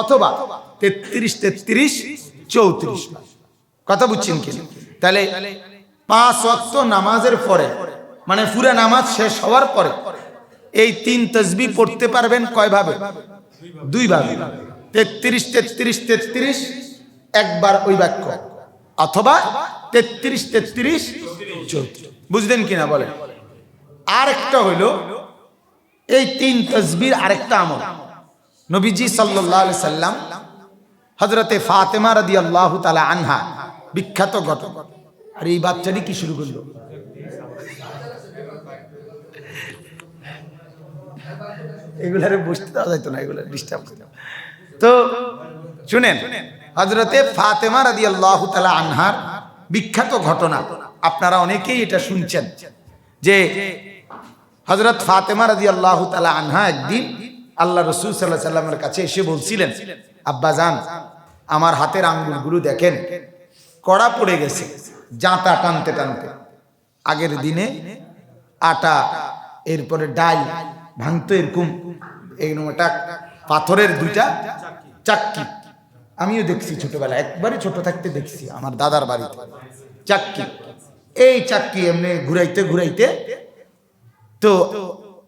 অথবা তেত্রিশ তেত্রিশ চৌত্রিশ। কথা বুঝছেন কি? তাহলে পাঁচ ওয়াক্ত নামাজের পরে মানে পুরা নামাজ শেষ হওয়ার পরে, এই তিন তসবি পড়তে পারবেন কয় ভাবে দুই ভাবে তেত্রিশ তেত্রিশ তেত্রিশ, একবার ওই বাক্য। অথবা তেত্রিশ তেত্রিশ, চৌত্রিশ। বুঝলেন কিনা বলেন? আরেকটা হইল এই তিন তসবির আরেকটা আমল। নবীজি সাল্লাহ সাল্লাম হজরতে ফাতেমা রাদি আল্লাহ তালা আনহা, বিখ্যাত ঘটক আর এই বাচ্চাটি কি শুরু করল? এগুলারে বসতে দেওয়া যাইতো না এগুলো ডিস্টার্ব তো শুনেন হজরতে ফাতেমা রাদি আল্লাহ তালা আনহার বিখ্যাত ঘটনা, আপনারা অনেকেই এটা শুনছেন, যে হজরত ফাতেমা রাদি আল্লাহ তালা আনহা একদিন আল্লাহ রসুল সাল্লাহ সাল্লামের কাছে এসে বলছিলেন, আব্বা যান আমার হাতের আঙ্গুলগুলো দেখেন, কড়া পড়ে গেছে, জাঁতা টানতে টানতে। আগের দিনে আটা, এরপরে ডাল, ভাঙতো এরকম এরকম একটা পাথরের দুইটা চাক্কি। আমিও দেখছি ছোটবেলায় একবারে ছোট থাকতে দেখছি, আমার দাদার বাড়িতে চাক্কি। এই চাক্কি এমনি ঘুরাইতে ঘুরাইতে তো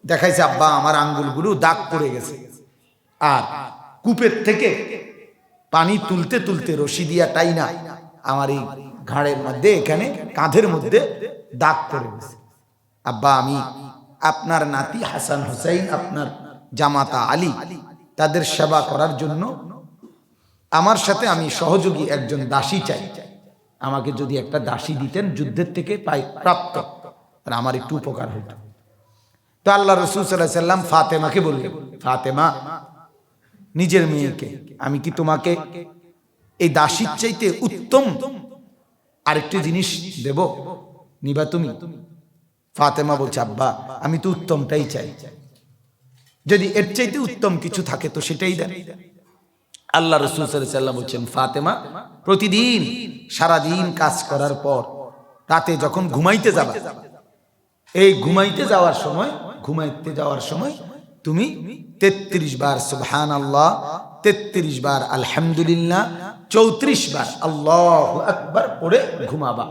দেখাইছে, আব্বা, আমার আঙ্গুলগুলো দাগ পড়ে গেছে। আর কূপের থেকে পানি তুলতে তুলতে রশি দিয়া টাই না, আমার এই ঘাড়ের মধ্যে, এখানে কাঁধের মধ্যে দাগ পড়ে গেছে। আব্বা, আমি আপনার নাতি হাসান হুসাইন, আপনার জামাতা আলী, তাদের সেবা করার জন্য আমার সাথে আমি সহযোগী একজন দাসী চাই। আমাকে যদি একটা দাসী দিতেন, যুদ্ধের থেকে পাই প্রাপ্ত। আর আমার একটু উপকার হইত। তো আল্লাহ রসুল সাল্লাহ সাল্লাম ফাতেমাকে বললেন, ফাতেমা, নিজের মেয়েকে, আমি কি তোমাকে এই দাসীর চাইতে উত্তম আরেকটি জিনিস দেব? নিবা তুমি? ফাতেমা বলছে, আব্বা, আমি তো উত্তমটাই চাই। যদি এর চাইতে উত্তম কিছু থাকে তো সেটাই দেন। আল্লাহ রসুল সাল্লাম বলছেন, ফাতেমা, প্রতিদিন, সারাদিন কাজ করার পর রাতে যখন ঘুমাইতে যাবা, এই ঘুমাইতে যাওয়ার সময় ঘুমাইতে যাওয়ার সময় তুমি তেত্রিশ বার সুবহান আল্লাহ তেত্রিশ বার আলহামদুলিল্লাহ, চৌত্রিশ বার আল্লাহ আকবার পড়ে ঘুমাবা।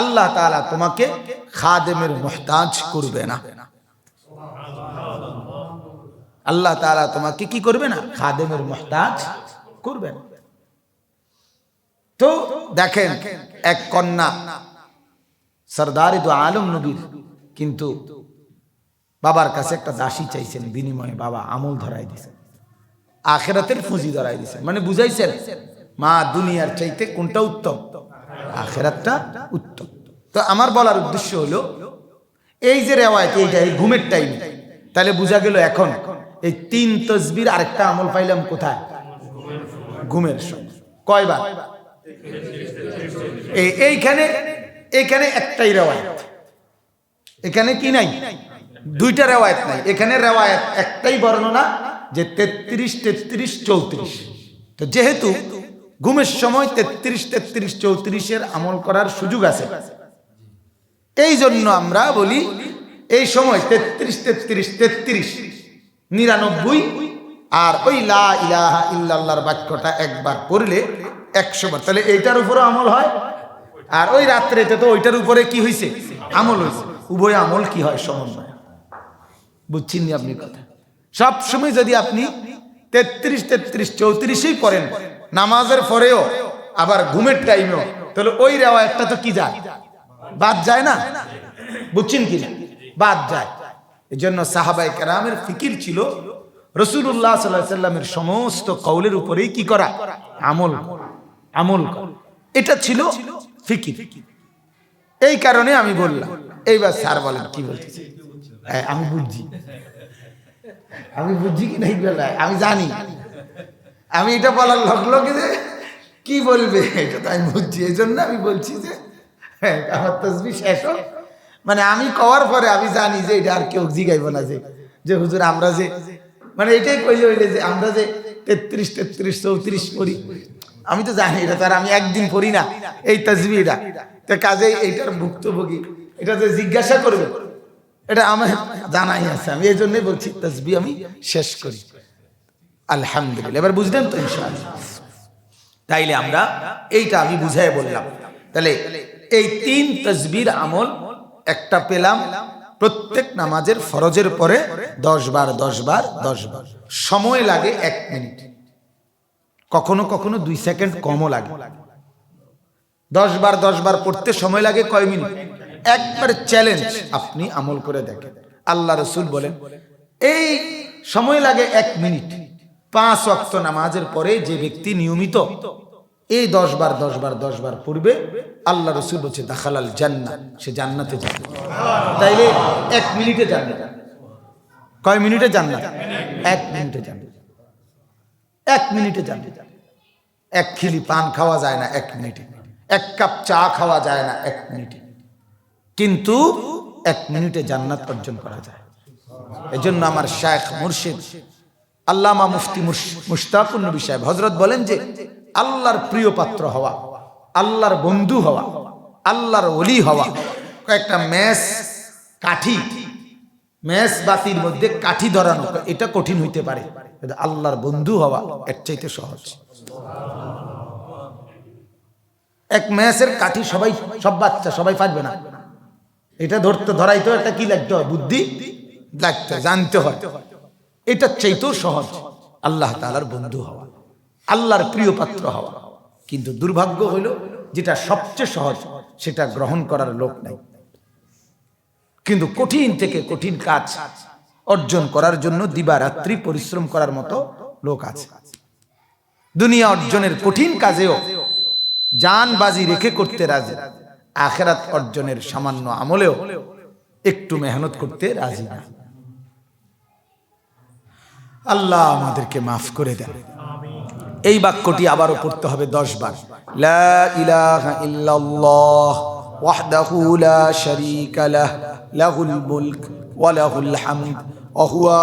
আল্লাহ তালা তোমাকে খাদেমের মোহতাজ করবে না। আল্লাহ তালা তোমাকে কি করবে না? খাদেমের মোহতাজ করবে না। তো দেখেন, এক কন্যা সরদার দু আলম নবীর। কিন্তু বাবার কাছে একটা দাসী চাইছেন, বিনিময়ে বাবা আমল ধরাই দিছেন আখেরাতের ফুঁজি ধরাই দিছেন মানে বুঝাইছেন, মা দুনিয়ার চাইতে কোনটা উত্তম? আখেরাতটা উত্তম। তো আমার বলার উদ্দেশ্য হলো, এই যে রেওয়ায়ত এইটা এই ঘুমের টাইম তাহলে বোঝা গেল এখন এই তিন তসবির আরেকটা আমল পাইলাম কোথায়? ঘুমের সময়। কয়বার? এই- এইখানে এখানে একটাই রেওয়ায়ত। এখানে কি নাই? দুইটা রেওয়ায়ত নাই। এখানে রেওয়ায়ত একটাই বর্ণনা যে তেত্রিশ তেত্রিশ, চৌত্রিশ। তো যেহেতু ঘুমের সময় তেত্রিশ তেত্রিশ, চৌত্রিশের আমল করার সুযোগ আছে, এই জন্য আমরা বলি এই সময় তেত্রিশ তেত্রিশ তেত্রিশ, নিরানব্বই আর ওই লা ইলাহা ইল্লাল্লাহর বাক্যটা একবার পড়লে একশো বার। তাহলে এইটার উপরও আমল হয় আর ওই রাত্রেতে তো ওইটার উপরে কি হয়েছে আমল হয়েছে উভয় আমল কি হয় সমন্বয়? বুঝছেন আপনি কথা? সব সময় যদি আপনি তেত্রিশ তেত্রিশ, চৌত্রিশেই পড়েন নামাজের পরেও, আবার ঘুমের টাইমেও তাহলে ওই রেওয়া একটা তো কি যায়? বাদ যায় না? বুঝছেন কি বাদ যায়। এই জন্য সাহাবাই কেরামের ফিকির ছিল রসুল্লাহ সাল্লাহ সাল্লামের সমস্ত কৌলের উপরেই কি করা? আমল আমল এটা ছিল ফিকির। এই কারণে আমি বললাম এইবার স্যার বলেন কি বলতেছে হ্যাঁ, আমি বুঝছি। আমি বুঝছি কি নাই বেলায়? আমি জানি। আমি এটা বলার লগ লগে যে কি বলবে? এটা তো আমি বুঝছি। এই জন্য আমি বলছি যে হ্যাঁ, আমার তসবি শেষ হোক। মানে আমি কওয়ার পরে আমি জানি যে এটা আর কেউ জিগাইব না যে যে হুজুর আমরা যে মানে এটাই কইলে হইলে যে আমরা যে তেত্রিশ তেত্রিশ চৌত্রিশ করি। আমি তো জানি এটা, তার আমি একদিন পড়ি না। এই তসবিটা তো কাজে এইটার ভুক্তভোগী। এটা যে জিজ্ঞাসা করবে, এটা আমার জানাই আছে। আমি এই জন্যই বলছি তসবি আমি শেষ করি। আলহামদুলিল্লাহ। এবার বুঝলেন তো তাইলে আমরা এইটা আমি বুঝাই বললাম। তাহলে এই তিন তসবির আমল একটা পেলাম প্রত্যেক নামাজের ফরজের পরে দশ বার দশ বার দশ বার। সময় লাগে এক মিনিট। কখনো কখনো দুই সেকেন্ড কমও লাগে। দশ বার দশ বার পড়তে সময় লাগে কয় মিনিট? একবার চ্যালেঞ্জ আপনি আমল করে দেখেন। আল্লাহ রসুল বলেন, এই সময় লাগে এক মিনিট। পাঁচ অক্ত নামাজের পরে যে ব্যক্তি নিয়মিত এই দশ বার দশ বার দশ বার পড়বে, আল্লাহ রসুল বলছে, দাখালাল জান্নাত। সে জান্নাতে যাবে। তাইলে এক মিনিটে জান্নাত কয় মিনিটে জান্নাত এক মিনিটে জান্নাত এক মিনিটে জান্নাত এক খিলি পান খাওয়া যায় না, এক মিনিটে। এক কাপ চা খাওয়া যায় না, এক মিনিটে। কিন্তু এক মিনিটে জান্নাত অর্জন করা যায়। এজন্য আমার শেখ মুর্শিদ, আল্লামা মুফতি মুশতাকুর নবী সাহেব হজরত বলেন যে, আল্লাহর প্রিয় পাত্র হওয়া, আল্লাহর বন্ধু হওয়া, আল্লাহর অলি হওয়া, কয়েকটা ম্যাস কাঠি ম্যাস বাতির মধ্যে কাঠি ধরানো, এটা কঠিন হইতে পারে। আল্লাহর বন্ধু হওয়া এর চাইতে সহজ। এক ম্যাসের কাঠি সবাই, সব বাচ্চা, সবাই পারবে না। এটা ধরতে, ধরাইতে এটা কি লাগতে হয়? বুদ্ধি লাগতে জানতে হয়। এটা চাইতেও সহজ, আল্লাহ তালার বন্ধু হওয়া, আল্লাহর প্রিয় পাত্র হওয়া। কিন্তু দুর্ভাগ্য হইল, যেটা সবচেয়ে সহজ, সেটা গ্রহণ করার লোক নাই। কিন্তু কঠিন থেকে কঠিন কাজ অর্জন করার জন্য দিবারাত্রি পরিশ্রম করার মতো লোক আছে। দুনিয়া অর্জনের কঠিন কাজেও জান বাজি রেখে করতে রাজি, আখেরাত অর্জনের সামান্য আমলেও একটু মেহনত করতে রাজি না। আল্লাহ আমাদেরকে মাফ করে দেন। এই বাক্যটি আবারও পড়তে হবে দশ বার। লা ইলাহা ইল্লাল্লাহ ওয়াহদাহু লা শারীকা লাহ, লাহুল মুলক ওয়া লাহুল হামদ, ওয়া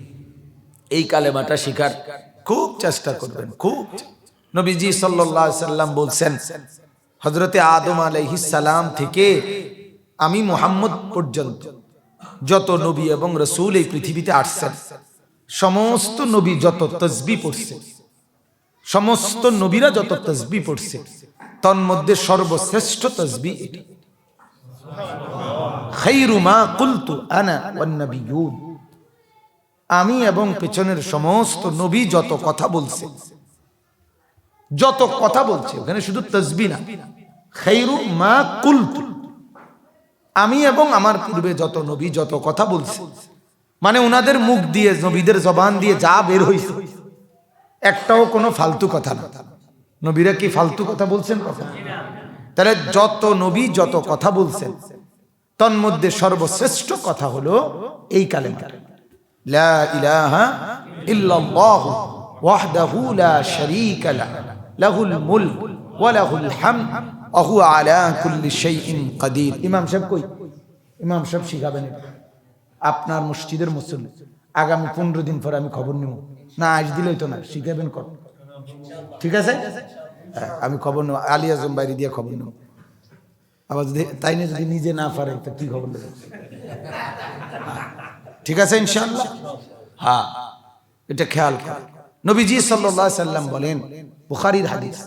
এই কালেমাটা শিকার খুব চেষ্টা করবেন, খুব নবীজি সাল্লাম বলছেন হজরতে আদম সালাম থেকে আমি মোহাম্মদ পর্যন্ত যত নবী এবং রসুল এই পৃথিবীতে আসছেন, সমস্ত নবী যত তসবি পড়ছে, সমস্ত নবীরা যত তসবি পড়ছে তন্মধ্যে সর্বশ্রেষ্ঠ তসবি এটি। খাইরু মা কুলতু আনা নাবিয়ুন। আমি এবং পেছনের সমস্ত নবী যত কথা বলছে, যত কথা বলছে, ওখানে শুধু তসবি না, খাইরু মা কুলতু, আমি এবং আমার পূর্বে যত নবী যত কথা বলছে মানে ওনাদের মুখ দিয়ে, নবীদের জবান দিয়ে যা বের হয়েছে একটাও কোনো ফালতু কথা না। নবীরা কি ফালতু কথা বলছেন কথা তাহলে যত নবী যত কথা বলছেন, তন্মধ্যে সর্বশ্রেষ্ঠ কথা হলো এই কালেমা ইলাহা ইল্লাল্লাহু ওয়াহদাহু লা শারীকা লাহু লাহুল মুলক ওয়া লাহুল হামদ ওয়া হুয়া আলা কুল্লি শাইইন কাদির। ইমাম সাহেব কই? ইমাম সাহেব শিখাবেন। আপনার মসজিদের মুসল্লি। আগামী পনেরো দিন পরে আমি খবর নিব। না আজ দিলেই তো না শিখাবেন কর। ঠিক আছে? হ্যাঁ, আমি খবর নেব। আলী আজম বাইরে দিয়ে খবর নেব। আবার যদি তাই না যদি নিজে না পারে তো কি খবর নেব ঠিক আছে ইনশাল্লাহ হ্যাঁ এটা খেয়াল কর। নবীজি সাল্লাহ সাল্লাম বলেন, বুখারির হাদিস,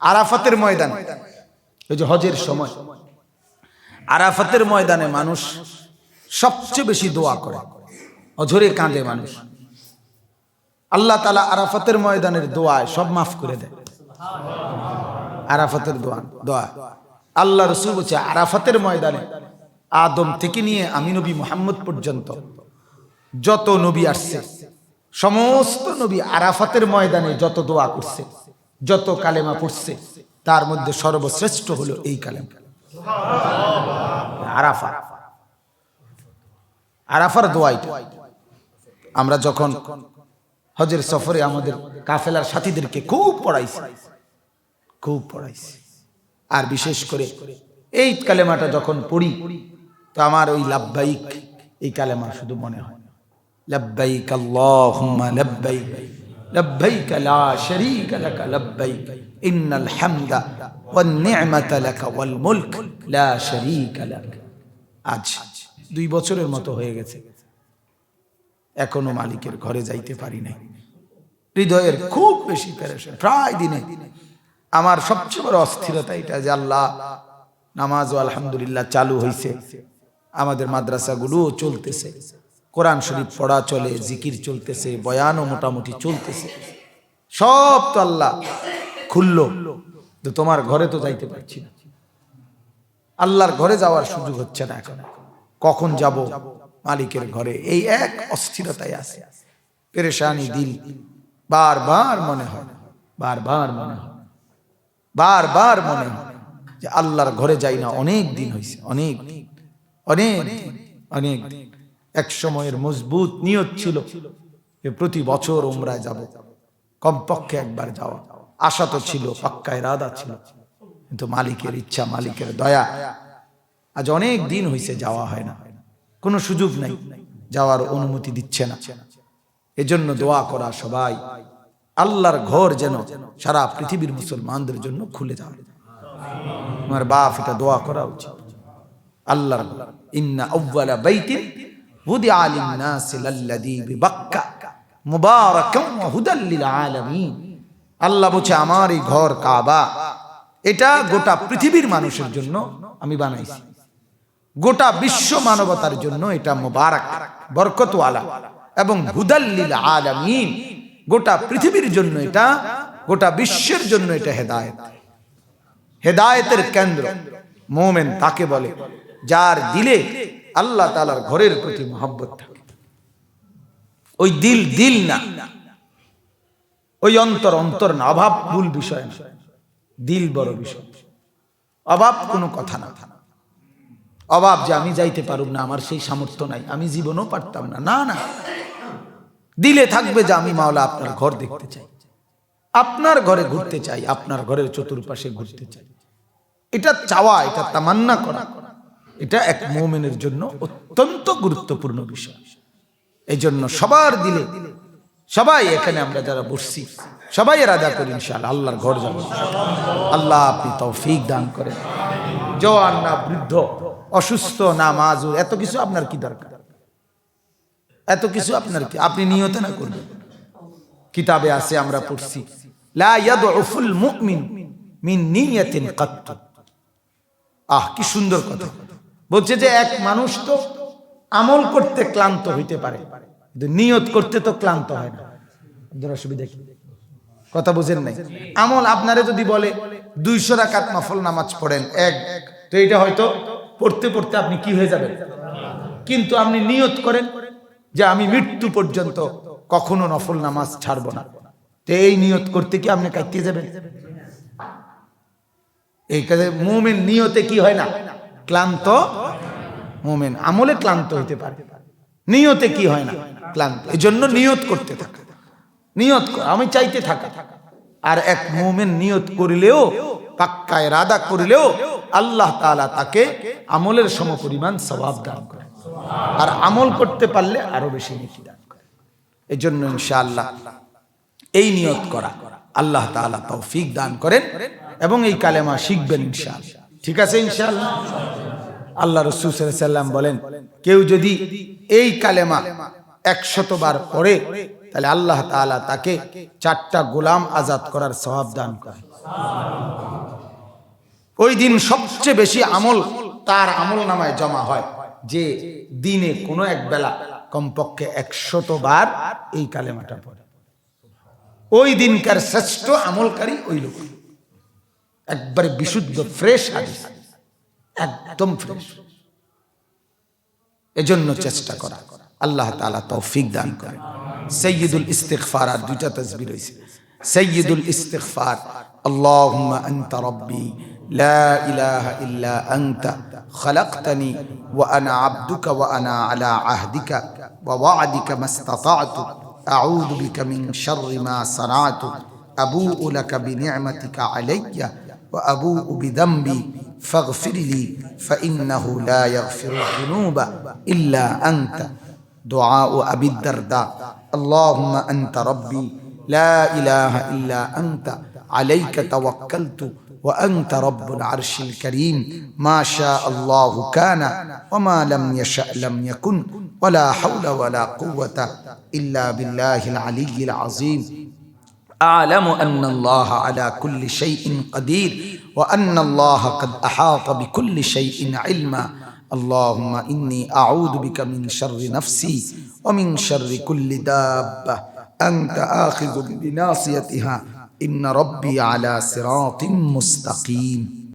আরাফাতের ময়দান ওই যে হজের সময়, আরাফাতের ময়দানে মানুষ সবচেয়ে বেশি দোয়া করে। অঝরে কাঁদে মানুষ। আল্লাহ তালা আরাফাতের ময়দানের দোয়ায় সব মাফ করে দেয়। আরাফাতের দোয়া দোয়া। আল্লাহ রসুল বলছে, আরাফাতের ময়দানে আদম থেকে নিয়ে আমি নবী মোহাম্মদ পর্যন্ত যত নবী আসছে, সমস্ত নবী আরাফাতের ময়দানে যত দোয়া করছে, যত কালেমা পড়ছে, তার মধ্যে সর্বশ্রেষ্ঠ হলো এই কালেমা। আরাফা। আরাফার দোয়াইটা আমরা যখন হজের সফরে আমাদের কাফেলার সাথীদেরকে খুব পড়াইছি খুব পড়াইছি। আর বিশেষ করে এই কালেমাটা যখন পড়ি, তো আমার ওই লাভবাইক এই কালেমা শুধু মনে হয়। লাভবাইক লাভবাইক লা শারীকা লাক লাভবাইক ইন্নাল হামদা ওয়ান নি'মাতা লাক ওয়াল মুলক লা শারীকা লাক আজ দুই বছরের মতো হয়ে গেছে। এখনও মালিকের ঘরে যাইতে পারি নাই। হৃদয়ের খুব বেশি প্যারেশন প্রায় দিনে। আমার সবচেয়ে বড় অস্থিরতা এটা যে আল্লাহ নামাজ আলহামদুলিল্লাহ চালু হয়েছে আমাদের মাদ্রাসাগুলোও চলতেছে। কোরআন শরীফ পড়া চলে, জিকির চলতেছে, বয়ানও মোটামুটি চলতেছে। সব তো আল্লাহ খুললো। তো তোমার ঘরে তো যাইতে পারছি না। আল্লাহর ঘরে যাওয়ার সুযোগ হচ্ছে না এখন। কখন যাব মালিকের ঘরে? এই এক অস্থিরতায় আছে। পেরেশানি দিল। বারবার মনে হয়, বারবার মনে হয়, বারবার মনে হয় যে আল্লাহর ঘরে যাই না। অনেক দিন হয়েছে অনেক অনেক অনেক। এক সময়ের মজবুত নিয়ত ছিল যে প্রতি বছর উমরায় যাব, কমপক্ষে একবার যাওয়া। আশা তো ছিল, পাক্কা ইরাদা ছিল। কিন্তু মালিকের ইচ্ছা, মালিকের দয়া, আজ অনেক দিন হয়েছে যাওয়া হয় না। কোনো সুযোগ নাই, যাওয়ার অনুমতি দিচ্ছে না। এজন্য দোয়া করা সবাই, আল্লাহর ঘর যেন সারা পৃথিবীর মুসলমানদের জন্য খুলে যাবে আমার বাপ এটা দোয়া করা উচিত। আল্লাহর। ইন্না হুদি আমার এই ঘর কাবা, এটা গোটা পৃথিবীর মানুষের জন্য আমি বানাইছি। গোটা বিশ্ব মানবতার জন্য এটা মুবারক, বরকতওয়ালা এবং হুদাল্লিল আলমিন গোটা পৃথিবীর জন্য এটা, গোটা বিশ্বের জন্য এটা হেদায়ত। হেদায়েতের কেন্দ্র, মোমেন তাকে বলে, যার দিলে আল্লাহ তালার ঘরের প্রতি মহব্বত থাকে। ওই দিল দিল না। ওই অন্তর অন্তর না। অভাব ভুল বিষয় না। দিল বড় বিষয়। অভাব কোনো কথা না। অভাব যে আমি যাইতে পারুম না, আমার সেই সামর্থ্য নাই। আমি জীবনও পারতাম না। না না। দিলে থাকবে যে আমি মাওলা আপনার ঘর দেখতে চাই। আপনার ঘরে ঘুরতে চাই, আপনার ঘরের চতুর্পাশে ঘুরতে চাই। এটা চাওয়া, এটা তামান্না করা। এটা এক মোমেনের জন্য অত্যন্ত গুরুত্বপূর্ণ বিষয়। এই জন্য সবার দিলে, সবাই এখানে আমরা যারা বসছি, সবাই রাজা করি ইনশাআল্লাহ, আল্লাহর ঘর যাব আল্লাহ আপনি তৌফিক দান করেন। জওয়ান না বৃদ্ধ, অসুস্থ না মাজুর, এত কিছু আপনার কি দরকার? এত কিছু আপনার কি? আপনি নিয়ত না করবেন? কিতাবে আছে আমরা পড়ছি, লা ইয়াদউফুল মিন নিয়াতিন কাত্ত। আহ, কি সুন্দর কথা। বলছে যে এক মানুষ তো আমল করতে ক্লান্ত হইতে পারে নিয়ত করতে তো ক্লান্ত হয় না। কথা বুঝেন নাই? আমল আপনারে যদি বলে দুইশো রাকাত নফল নামাজ পড়েন, এক। তো এটা হয়তো পড়তে পড়তে আপনি কি হয়ে যাবেন? কিন্তু আপনি নিয়ত করেন যে আমি মৃত্যু পর্যন্ত কখনো নফল নামাজ ছাড়বো না। তো এই নিয়ত করতে কি আপনি কাটিয়ে যাবেন? এই কাজে মুমিন নিয়তে কি হয় না? ক্লান্ত মোমেন। আমলে ক্লান্ত হইতে পারে। নিয়তে কি হয় না? ক্লান্ত। এই জন্য নিয়ত করতে থাকা। নিয়ত আমি চাইতে থাকা। আর এক মোমেন নিয়ত করিলেও পাক্কায় রাদা করিলেও, আল্লাহ তাআলা তাকে আমলের সমপরিমাণ সওয়াব দান করে আর আমল করতে পারলে আরও বেশি নেকি দান করে এই জন্য ইনশাআল্লাহ এই নিয়ত করা আল্লাহ তাআলা তৌফিক দান করেন এবং এই কালেমা শিখবেন ইনশাআল্লাহ। ঠিক আছে, ইনশাআল্লাহ? আল্লাহ রসুল সাল্লাম বলেন, কেউ যদি এই কালেমা একশত বার পড়ে, তাহলে আল্লাহ তাআলা তাকে চারটা গোলাম আজাদ করার স্বভাব দান করে ওই দিন সবচেয়ে বেশি আমল তার আমল নামায় জমা হয় যে দিনে কোনো এক বেলা কমপক্ষে একশত বার এই কালেমাটা পড়ে। ওই দিনকার শ্রেষ্ঠ আমলকারী ওই লোক। একবারে বিশুদ্ধ ফ্রেশ হাদিস একদম ফ্রেশ এজন্য চেষ্টা করা আল্লাহ তাআলা তৌফিক দান করে সৈয়দুল ইস্তিগফার আর দুইটা তাসবির হইছে সৈয়দুল ইস্তিগফার আল্লাহুম্মা আনতা রাব্বি লা ইলাহা ইল্লা আনতা خلقتني وأنا عبدك وأنا على عهدك ووعدك ما استطعت أعوذ بك من شر ما صنعت أبوء لك بنعمتك علي وأبوء بذنبي فاغفر لي فإنه لا يغفر الذنوب إلا أنت. دعاء أبي الدرداء. اللهم أنت ربي لا إله إلا أنت. عليك توكلت وأنت رب العرش الكريم. ما شاء الله كان وما لم يشأ لم يكن. ولا حول ولا قوة إلا بالله العلي العظيم. أعلم أن الله على كل شيء قدير وأن الله قد أحاط بكل شيء علما. اللهم إني أعوذ بك من شر نفسي ومن شر كل دابة. أنت آخذ بناصيتها. إن ربي على صراط مستقيم.